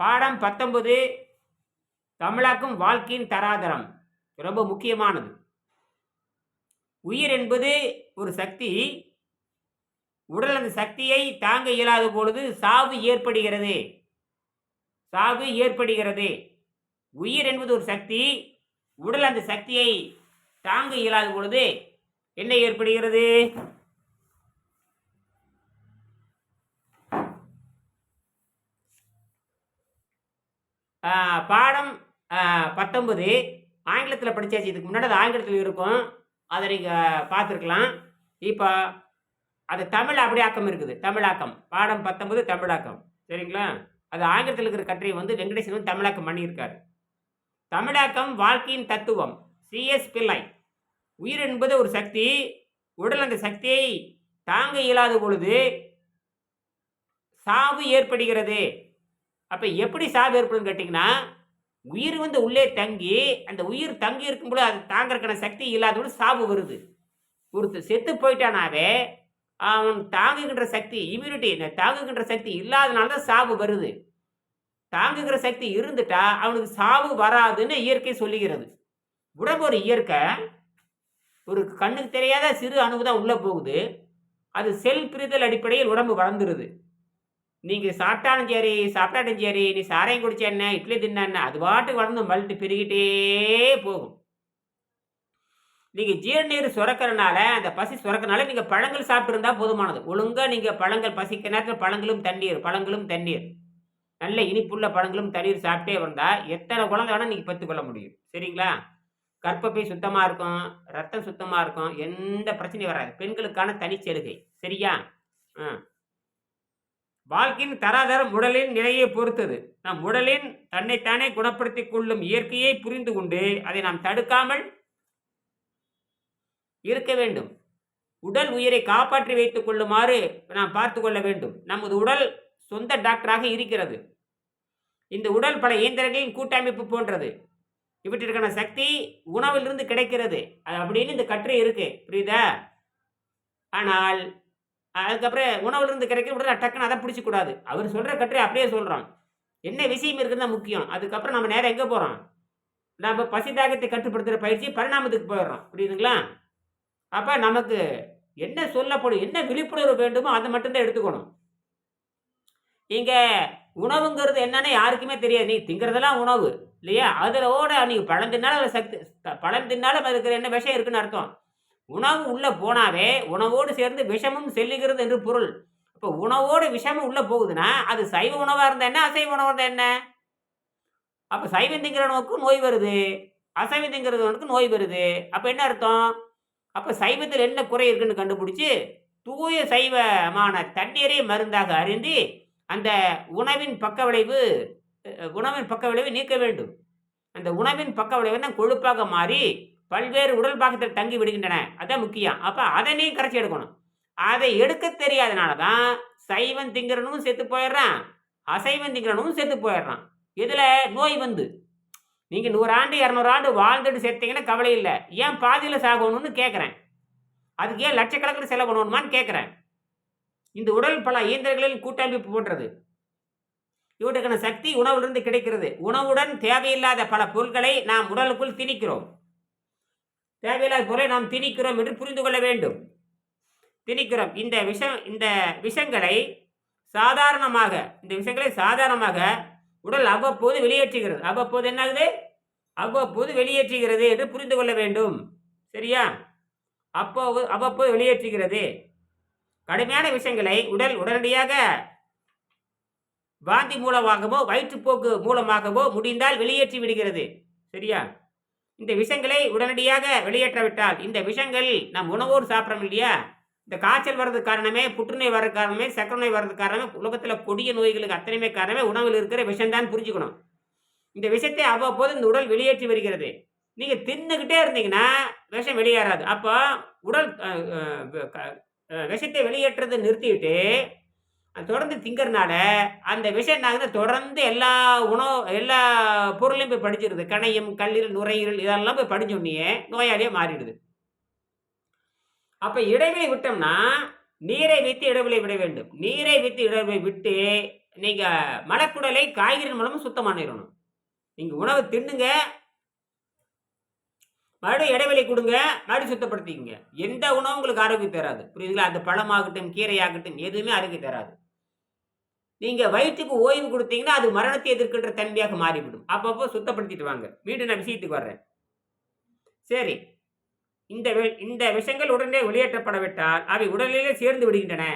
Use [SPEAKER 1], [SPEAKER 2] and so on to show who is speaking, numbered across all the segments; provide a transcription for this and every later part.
[SPEAKER 1] பாடம் பத்தொன்பது தமிழாக்கும் வாழ்க்கையின் தராதரம். ரொம்ப முக்கியமானது. உயிர் என்பது ஒரு சக்தி. உடல் அந்த சக்தியை தாங்க இயலாத பொழுது சாவு ஏற்படுகிறது. சாவு ஏற்படுகிறது. உயிர் என்பது ஒரு சக்தி. உடல் அந்த சக்தியை தாங்க இயலாத பொழுது என்ன ஏற்படுகிறது? பாடம் பத்தொம்பது ஆங்கிலத்தில் படித்தாச்சு இதுக்கு முன்னாடி அது ஆங்கிலத்தில் இருக்கும். அதை நீங்கள் பார்த்துருக்கலாம். இப்போ அது தமிழ் அப்படியாக்கம் இருக்குது. தமிழாக்கம். பாடம் பத்தொன்பது தமிழாக்கம். சரிங்களா? அது ஆங்கிலத்தில் இருக்கிற கட்டுரை வந்து வெங்கடேசன் வந்து தமிழாக்கம் பண்ணியிருக்காரு. தமிழாக்கம் வாழ்க்கையின் தத்துவம். சிஎஸ் பிள்ளை. உயிர் என்பது ஒரு சக்தி. உடல் அந்த சக்தியை தாங்க இயலாத பொழுது சாவு ஏற்படுகிறது. அப்போ எப்படி சாவு ஏற்படுதுன்னு கேட்டிங்கன்னா உயிர் வந்து உள்ளே தங்கி அந்த உயிர் தங்கி இருக்கும்போது அது தாங்கறக்கான சக்தி இல்லாதபோது சாவு வருது. ஒருத்தர் செத்து போயிட்டானாவே அவன் தாங்குகின்ற சக்தி இம்யூனிட்டி தாங்குகின்ற சக்தி இல்லாதனால தான் சாவு வருது. தாங்குகிற சக்தி இருந்துட்டா அவனுக்கு சாவு வராதுன்னு இயற்கை சொல்லுகிறது. உடம்பு ஒரு இயற்கை. ஒரு கண்ணுக்கு தெரியாத சிறு அணுவு தான் உள்ளே போகுது. அது செல் பிரிதல் அடிப்படையில் உடம்பு வளர்ந்துருது. நீங்கள் சாப்பிட்டாலும் சரி சாப்பிட்டாலும் சரி நீ சாராயம் குடிச்ச என்ன இட்லி தின்ன அது பாட்டுக்கு வளர்ந்து மல்ட்டு பெருகிட்டே போகும். நீங்கள் ஜீரணீர் சுரக்கிறனால அந்த பசி சுரக்கிறனால நீங்கள் பழங்கள் சாப்பிட்டுருந்தா போதுமானது. ஒழுங்காக நீங்கள் பழங்கள் பசிக்க நேரத்தில் பழங்களும் தண்ணீர் பழங்களும் தண்ணீர். நல்ல இனிப்புள்ள பழங்களும் தண்ணீர் சாப்பிட்டே வந்தால் எத்தனை குழந்தை வேணால் நீங்கள் பெற்றுக்கொள்ள முடியும். சரிங்களா? கற்பப்பை சுத்தமாக இருக்கும் ரத்தம் சுத்தமாக இருக்கும் எந்த பிரச்சனையும் வராது. பெண்களுக்கான தனிச்சலுகை. சரியா? ஆ. வாழ்க்கையின் தராதரம் உடலின் நிலையை பொறுத்தது. நம் உடலின் தன்னைத்தானே குணப்படுத்திக் கொள்ளும் இயற்கையை புரிந்து கொண்டு அதை நாம் தடுக்காமல் இருக்க வேண்டும். உடல் உயிரை காப்பாற்றி வைத்துக் கொள்ளுமாறு நாம் பார்த்து கொள்ள வேண்டும். நமது உடல் சொந்த டாக்டராக இருக்கிறது. இந்த உடல் பல இயந்திரங்களின் கூட்டமைப்பு போன்றது. இவற்றிற்கான சக்தி உணவிலிருந்து கிடைக்கிறது. அது அப்படின்னு இந்த கட்டுரை இருக்கு. புரியுதா? ஆனால் அதுக்கப்புறம் உணவுலேருந்து கிடைக்கிற உடனே டக்குன்னு அதை பிடிச்சிக்கூடாது. அவர் சொல்கிற கட்டுரை அப்படியே சொல்கிறோம் என்ன விஷயம் இருக்குன்னு தான் முக்கியம். அதுக்கப்புறம் நம்ம நேரம் எங்கே போகிறோம் நம்ம பசி தாகத்தை கட்டுப்படுத்துகிற பயிற்சி பரிணாமத்துக்கு போயிடுறோம். புரியுதுங்களா? அப்போ நமக்கு என்ன சொல்லப்படும் என்ன விழிப்புணர்வு வேண்டுமோ அதை மட்டும்தான் எடுத்துக்கணும். இங்கே உணவுங்கிறது என்னன்னு யாருக்குமே தெரியாது. நீ திங்கிறதெல்லாம் உணவு இல்லையா? அதிலோட நீங்கள் பழம் தின்னாலும் அதில் சக்தி பழம் தின்னாலும் அதுக்கு என்ன விஷயம் இருக்குன்னு அர்த்தம்? உணவு உள்ளே போனாவே உணவோடு சேர்ந்து விஷமும் செல்லுகிறது என்று பொருள். இப்போ உணவோடு விஷமும் உள்ளே போகுதுன்னா அது சைவ உணவாக இருந்தால் என்ன அசைவ உணவாக இருந்தால் என்ன? அப்போ சைவம் திங்கிறவனுக்கு நோய் வருது. அசைவம் திங்கிறவனுக்கு நோய் வருது. அப்போ என்ன அர்த்தம்? அப்போ சைவத்தில் என்ன குறை இருக்குன்னு கண்டுபிடிச்சி தூய சைவமான தண்ணீரை மருந்தாக அறிந்து அந்த உணவின் பக்க விளைவு உணவின் பக்க விளைவை நீக்க வேண்டும். அந்த உணவின் பக்க விளைவு தான் கொழுப்பாக மாறி பல்வேறு உடல் பாகத்தில் தங்கி விடுகின்றன. அதான் முக்கியம். அப்போ அதை நீ கரைச்சி எடுக்கணும். அதை எடுக்க தெரியாதனால தான் சைவம் திங்கிறனும் செத்து போயிடுறான். அசைவம் திங்கிறனும் செத்து போயிடுறான். இதில் நோய் வந்து. நீங்கள் நூறாண்டு இரநூறாண்டு வாழ்ந்துட்டு செத்தீங்கன்னா கவலை இல்லை. ஏன் பாதியில் சாகணும்னு கேட்குறேன் அதுக்கு ஏன் லட்சக்கணக்கில் செலவு பண்ணணுமான்னு கேட்குறேன் இந்த உடல் பல இயந்திரங்களில் கூட்டமைப்பு போன்றது. இவற்றுக்கான சக்தி உணவிலிருந்து கிடைக்கிறது. உணவுடன் தேவையில்லாத பல பொருட்களை நாம் உடலுக்குள் திணிக்கிறோம். தேவையில்லாத பொருளை நாம் திணிக்கிறோம் என்று புரிந்து கொள்ள வேண்டும். திணிக்கிறோம். இந்த விஷம் இந்த விஷங்களை சாதாரணமாக இந்த விஷங்களை சாதாரணமாக உடல் அவ்வப்போது வெளியேற்றுகிறது. அவ்வப்போது என்னாகுது? அவ்வப்போது வெளியேற்றுகிறது என்று புரிந்து கொள்ள வேண்டும். சரியா? அப்போது அவ்வப்போது வெளியேற்றுகிறது. கடுமையான விஷயங்களை உடல் உடனடியாக வாந்தி மூலமாகவோ வயிற்றுப்போக்கு மூலமாகவோ முடிந்தால் வெளியேற்றி விடுகிறது. சரியா? இந்த விஷங்களை உடனடியாக வெளியேற்றவிட்டால் இந்த விஷங்கள் நம் உணவோடு சாப்பிட்றோம் இல்லையா? இந்த காய்ச்சல் வர்றதுக்கு காரணமே புற்றுநோய் வர்றது காரணமே சக்கரை நோய் வர்றதுக்கு காரணமே உலகத்தில் கொடிய நோய்களுக்கு அத்தனையுமே காரணமே உணவில் இருக்கிற விஷம்தான் புரிஞ்சுக்கணும். இந்த விஷத்தை அவ்வப்போது இந்த உடல் வெளியேற்றி வருகிறது. நீங்கள் தின்னுக்கிட்டே இருந்தீங்கன்னா விஷம் வெளியேறாது. அப்போ உடல் விஷத்தை வெளியேற்றதை நிறுத்திவிட்டு தொடர்ந்து திங்கறனால அந்த விஷயம் என்ன ஆகுது தொடர்ந்து எல்லா உணவு எல்லா பொருளையும் போய் படிச்சிருது. கணையம் கல்லீரல் நுரையீரல் இதெல்லாம் போய் படிச்சோடனே நோயாளியாக மாறிடுது. அப்போ இடைவெளி விட்டோம்னா நீரை வைத்து இடைவெளி விட வேண்டும். நீரை வைத்து இடைவெளி விட்டு நீங்கள் மலக்குடலை காய்கறி மூலமாக சுத்தம் பண்ணிடணும் நீங்கள் உணவு தின்னுங்க. மறுபடியும் இடைவெளி கொடுங்க. மறுபடியும் சுத்தப்படுத்திக்கங்க. எந்த உணவும் உங்களுக்கு ஆரோக்கியம் தராது. புரியுதுங்களா? அந்த பழமாகட்டும் கீரையாகட்டும் எதுவுமே ஆரோக்கியம் தராது. நீங்கள் வயிற்றுக்கு ஓய்வு கொடுத்தீங்கன்னா அது மரணத்தை எதிர்க்கின்ற தன்மையாக மாறிவிடும். அப்பப்போ சுத்தப்படுத்திட்டு வாங்க. மீண்டும் நான் விஷயத்துக்கு வர்றேன். சரி. இந்த வி- இந்த விஷங்கள் உடனே வெளியேற்றப்படவிட்டால் அவை உடலிலே சேர்ந்து விடுகின்றன.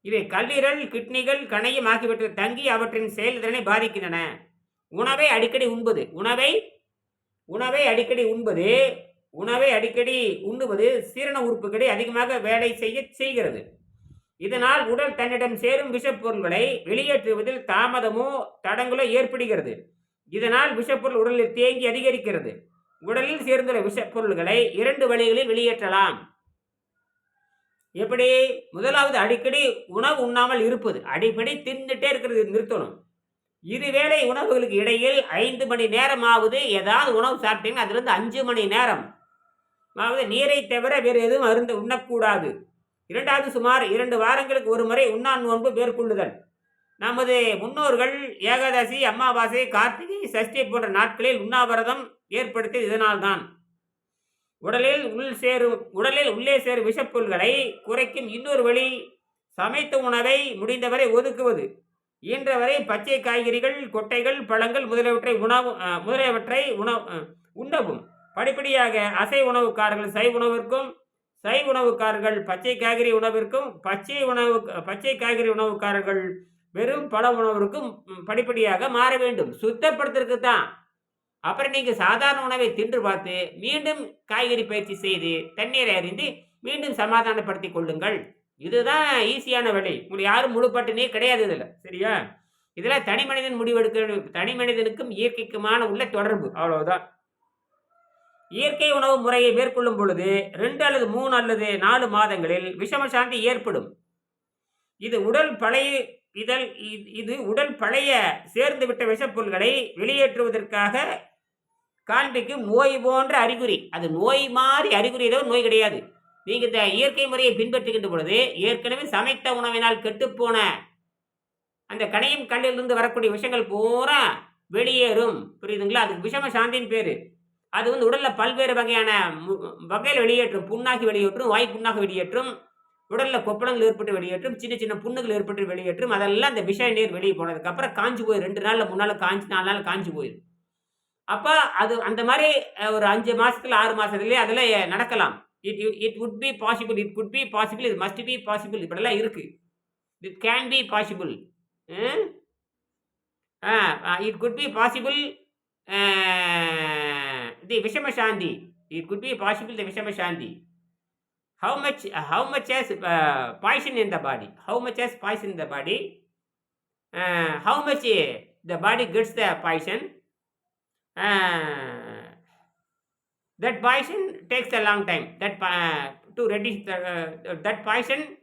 [SPEAKER 1] இவை கல்லீரல் கிட்னிகள் கணையம் ஆகியவற்றில் தங்கி அவற்றின் செயல்திறனை பாதிக்கின்றன. உணவை அடிக்கடி உண்பது. உணவை உணவை அடிக்கடி உண்பது. உணவை அடிக்கடி உண்ணுவது சீரண உறுப்புகளை அதிகமாக வேலை செய்ய செய்கிறது. இதனால் உடல் தன்னிடம் சேரும் விஷப்பொருள்களை வெளியேற்றுவதில் தாமதமோ தடங்களோ ஏற்படுகிறது. இதனால் விஷப்பொருள் உடலில் தேங்கி அதிகரிக்கிறது. உடலில் சேர்ந்துள்ள விஷப்பொருள்களை இரண்டு வழிகளில் வெளியேற்றலாம். எப்படி? முதலாவது அடிக்கடி உணவு உண்ணாமல் இருப்பது. அடிக்கடி தின்னுட்டே இருக்கிறது நிறுத்தணும். இருவேளை உணவுகளுக்கு இடையில் ஐந்து மணி நேரமாவது ஏதாவது உணவு சாப்பிட்டீங்கன்னா அதுலேருந்து அஞ்சு மணி நேரம். அதாவது நீரை தவிர வேறு எதுவும் அருந்து உண்ணக்கூடாது. இரண்டாவது சுமார் இரண்டு வாரங்களுக்கு ஒரு முறை உண்ணான் நோன்பு மேற்கொள்ளுதல். நமது முன்னோர்கள் ஏகாதசி அமாவாசை கார்த்திகை சஷ்டி போன்ற நாட்களில் உண்ணாவிரதம் ஏற்படுத்தியது இதனால்தான். உடலில் உள் சேரும் உடலில் உள்ளே சேரும் விஷப்பொருள்களை குறைக்கும் இன்னொரு வழி சமைத்த உணவை முடிந்தவரை ஒதுக்குவது. இயன்றவரை பச்சை காய்கறிகள் கொட்டைகள் பழங்கள் முதலியவற்றை உணவு முதலியவற்றை உணவு உண்ணவும். படிப்படியாக அசை உணவுக்காரர்கள் சை உணவிற்கும் சை உணவுக்காரர்கள் பச்சை காய்கறி உணவிற்கும் பச்சை உணவு பச்சை காய்கறி உணவுக்காரர்கள் வெறும் பழ உணவிற்கும் படிப்படியாக மாற வேண்டும். சுத்தப்படுத்துறதுக்கு தான். அப்புறம் நீங்கள் சாதாரண உணவை தின்று பார்த்து மீண்டும் காய்கறி பயிற்சி செய்து தண்ணீரை அறிந்து மீண்டும் சமாதானப்படுத்தி கொள்ளுங்கள். இதுதான் ஈஸியான வழி உங்களுக்கு யாரும் முழுப்பட்டுனே கிடையாது இதில். சரியா? இதில் தனி மனிதன் முடிவெடுக்க தனி மனிதனுக்கும் இயற்கைக்குமான உள்ள தொடர்பு. அவ்வளோதான் இயற்கை உணவு முறையை மேற்கொள்ளும் பொழுது ரெண்டு அல்லது மூணு அல்லது நாலு மாதங்களில் விஷம சாந்தி ஏற்படும். இது உடல் பழைய இதழ் இது- இது உடல் பழைய சேர்ந்து விட்ட விஷப்பொருள்களை வெளியேற்றுவதற்காக காண்பிக்கும் நோய் போன்ற அறிகுறி. அது நோய் மாதிரி அறிகுறி ஏதோ நோய் கிடையாது. நீங்கள் இந்த இயற்கை முறையை பின்பற்றுகின்ற பொழுது ஏற்கனவே சமைத்த உணவினால் கெட்டுப்போன அந்த கனையும் கல்லிலிருந்து வரக்கூடிய விஷயங்கள் பூரா வெளியேறும். புரியுதுங்களா? அதுக்கு விஷம சாந்தின்னு பேர். அது வந்து உடலில் பல்வேறு வகையான மு- வகையில் வெளியேற்றும் புண்ணாகி வெளியேற்றும் வாய் புண்ணாக வெளியேற்றும் உடலில் கொப்பளங்கள் ஏற்பட்டு வெளியேற்றும் சின்ன சின்ன புண்ணுகள் ஏற்பட்டு வெளியேற்றும் அதெல்லாம் அந்த விஷ நீர் வெளியே போனதுக்கப்புறம் காஞ்சு போயிடும் ரெண்டு நாளில் மூணு நாள் காஞ்சி நாலு நாள் காஞ்சு போயிடும் அப்போ அது அந்த மாதிரி ஒரு அஞ்சு மாதத்துல ஆறு மாதத்துலேயே அதில் நடக்கலாம். It it would be possible it could be possible இது மஸ்ட் பி பாசிபிள் இப்படிலாம் இருக்குது it can be possible it could be possible the Vishama Shanti. It could be possible the Vishama Shanti. How much, how much has uh, poison in the body? How much has poison in the body? Uh, how much uh, the body gets the poison? Uh, that poison takes a long time. That uh, to reduce the, uh, that poison,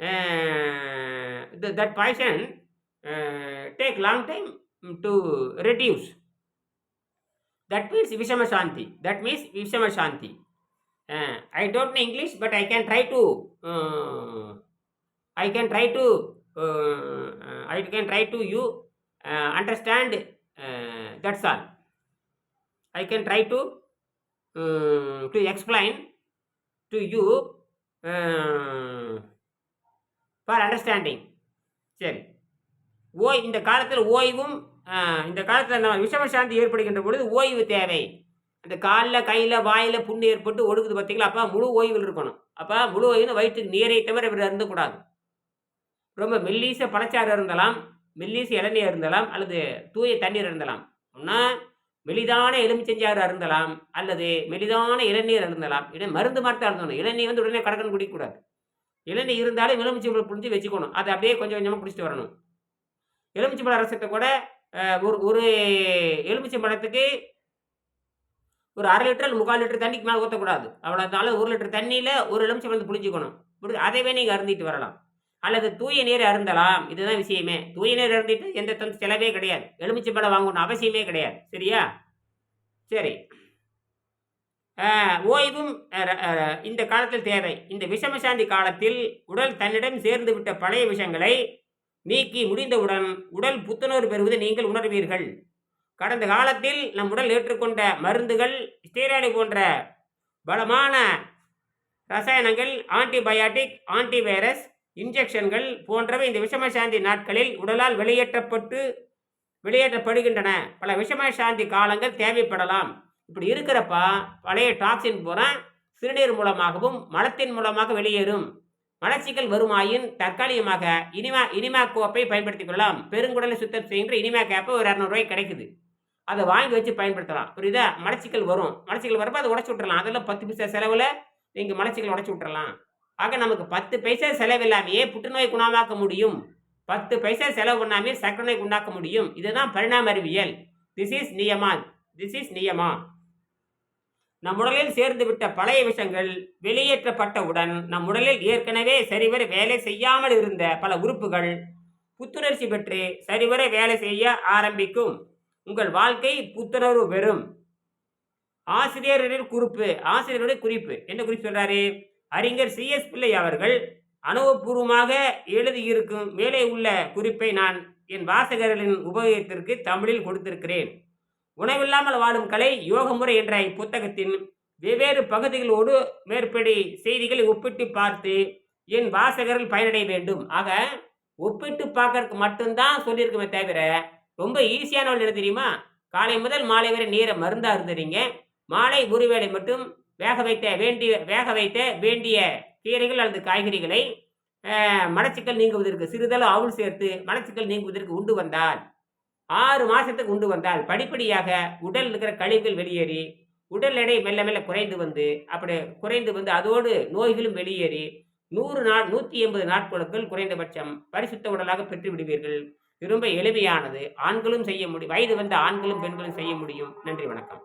[SPEAKER 1] uh, the, that poison uh, take long time to reduce that means vishama shanti that means vishama shanti uh, I don't know English, but I can try to. Uh, I can try to. Uh, uh, I can try to you uh, understand. Uh, that's all. I can try to uh, to explain to you uh, for understanding. சரி ஓய் இந்த காலத்தில் ஓய்வும் அஹ், இந்த காலத்தில் நம்ம விஷம சாந்தி ஏற்படுகின்ற பொழுது ஓய்வு தேவை. அந்த காலில் கையில் வாயில் புண்ணு ஏற்பட்டு ஒடுக்குது பார்த்தீங்களா அப்போ முழு ஓய்வில் இருக்கணும். அப்போ முழு ஓய்வுன்னு வயிற்றுக்கு நீரை தவிர இவர் இருந்தக்கூடாது ரொம்ப மெல்லீச பழச்சாறு இருந்தலாம் மெல்லீச இளநீர் இருந்தலாம் அல்லது தூய தண்ணீர் இருந்தலாம். ஒன்றா மெலிதான எலுமிச்சஞ்சாறு அருந்தலாம் அல்லது மெலிதான இளநீர் அருந்தலாம். இதை மருந்து மரத்தை அருந்தணும். இளநீர் வந்து உடனே கடக்கன்னு குடிக்கக்கூடாது. இளநீர் இருந்தாலும் எலுமிச்சம்பழம் புரிஞ்சு வச்சுக்கணும். அதை அப்படியே கொஞ்சம் கொஞ்சமாக குடிச்சிட்டு வரணும். எலுமிச்சம்பழ ரசத்தை கூட ஒரு ஒரு எலுமிச்சை பழத்துக்கு ஒரு அரை லிட்டர் முக்கால் லிட்டர் தண்ணிக்கு மேலே ஊற்றக்கூடாது அவ்வளோனால ஒரு லிட்டர் தண்ணியில் ஒரு எலுமிச்சம்பழத்தை புளிஞ்சிக்கணும். புரியுது அதைவே நீங்கள் அருந்திட்டு வரலாம். அல்லது தூய நீர் அருந்தலாம். இதுதான் விஷயமே. தூய நீர் அருந்திட்டு எந்த தன் செலவே கிடையாது. எலுமிச்சை பழம் வாங்கணும் அவசியமே கிடையாது. சரியா? சரி. ஓய்வும் இந்த காலத்தில் தேவை. இந்த விஷமசாந்தி காலத்தில் உடல் தன்னிடம் சேர்ந்து விட்ட பழைய விஷயங்களை நீக்கி முடிந்தவுடன் உடல் புத்துணர்வு பெறுவதை நீங்கள் உணர்வீர்கள். கடந்த காலத்தில் நம் உடல் ஏற்றுக்கொண்ட மருந்துகள் ஸ்டீராய்டு போன்ற பலமான ரசாயனங்கள் ஆன்டிபயாட்டிக் ஆன்டிவைரஸ் இன்ஜெக்ஷன்கள் போன்றவை இந்த விஷம சாந்தி நாட்களில் உடலால் வெளியேற்றப்பட்டு வெளியேற்றப்படுகின்றன. பல விஷம சாந்தி காலங்கள் தேவைப்படலாம். இப்படி இருக்கிறப்ப பழைய டாக்ஸின் பூரா சிறுநீர் மூலமாகவும் மலத்தின் மூலமாக வெளியேறும். மலச்சிக்கல் வருமாயின் தற்காலிகமாக இனிமா இனிமா கோப்பை பயன்படுத்திக் கொள்ளலாம். பெருங்குடலை சுத்தம் செய்கின்ற இனிமா கேப்பை ஒரு இரநூறுவாய்க்கு கிடைக்குது. அதை வாங்கி வச்சு பயன்படுத்தலாம். புரியுதா? மலச்சிக்கல் வரும். மலச்சிக்கல் வரப்போ அதை உடச்சி விட்டுறலாம். அதெல்லாம் பத்து பைசா செலவில் நீங்கள் மலச்சிக்கல் உடச்சி விட்டுறலாம். ஆக நமக்கு பத்து பைசா செலவில்லாமையே புற்றுநோய் குணமாக்க முடியும். பத்து பைசா செலவு பண்ணாமே சர்க்கரை நோய் உண்டாக்க முடியும். இதுதான் பரிணாம அறிவியல். திஸ் இஸ் நியமா திஸ் இஸ் நியமா. நம் உடலில் சேர்ந்துவிட்ட பழைய விஷங்கள் வெளியேற்றப்பட்டவுடன் நம் உடலில் ஏற்கனவே சரிவர வேலை செய்யாமல் இருந்த பல உறுப்புகள் புத்துணர்ச்சி பெற்று சரிவர வேலை செய்ய ஆரம்பிக்கும். உங்கள் வாழ்க்கை புத்துணர்வு பெறும். ஆசிரியரின் குறிப்பு ஆசிரியருடைய குறிப்பு. என்ன குறிப்பு சொல்றாரு? அறிஞர் சி. எஸ். பிள்ளை அவர்கள் அனுபவபூர்வமாக எழுதியிருக்கும் மேலே உள்ள குறிப்பை நான் என் வாசகர்களின் உபயோகத்திற்கு தமிழில் கொடுத்திருக்கிறேன். உணவில்லாமல் வாழும் கலை யோக முறை என்ற இப்புத்தகத்தின் வெவ்வேறு பகுதிகளோடு மேற்படி செய்திகளை ஒப்பிட்டு பார்த்து என் வாசகர்கள் பயனடைய வேண்டும். ஆக ஒப்பிட்டு பார்க்கறதுக்கு மட்டும்தான் சொல்லியிருக்குமே தவிர ரொம்ப ஈஸியான வழி என்ன தெரியுமா? காலை முதல் மாலை வரை நீரை மருந்தாக இருந்துறீங்க. மாலை ஒரு வேளை மட்டும் வேக வைத்த வேண்டிய வேக வைத்த வேண்டிய கீரைகள் அல்லது காய்கறிகளை மலச்சிக்கல் நீங்குவதற்கு சிறிதளவு அவுள் சேர்த்து மலச்சிக்கல் நீங்குவதற்கு உண்டு வந்தால் ஆறு மாதத்துக்கு உண்டு வந்தால் படிப்படியாக உடல் இருக்கிற கழிவுகள் வெளியேறி உடல் எடை மெல்ல மெல்ல குறைந்து வந்து அப்படி குறைந்து வந்து அதோடு நோய்களும் வெளியேறி நூறு நாள் நூற்றி எண்பது நாட்களுக்குள் குறைந்தபட்சம் பரிசுத்த உடலாக பெற்று விடுவீர்கள். ரொம்ப எளிமையானது. ஆண்களும் செய்ய முடியும் வயது வந்த ஆண்களும் பெண்களும் செய்ய முடியும். நன்றி வணக்கம்.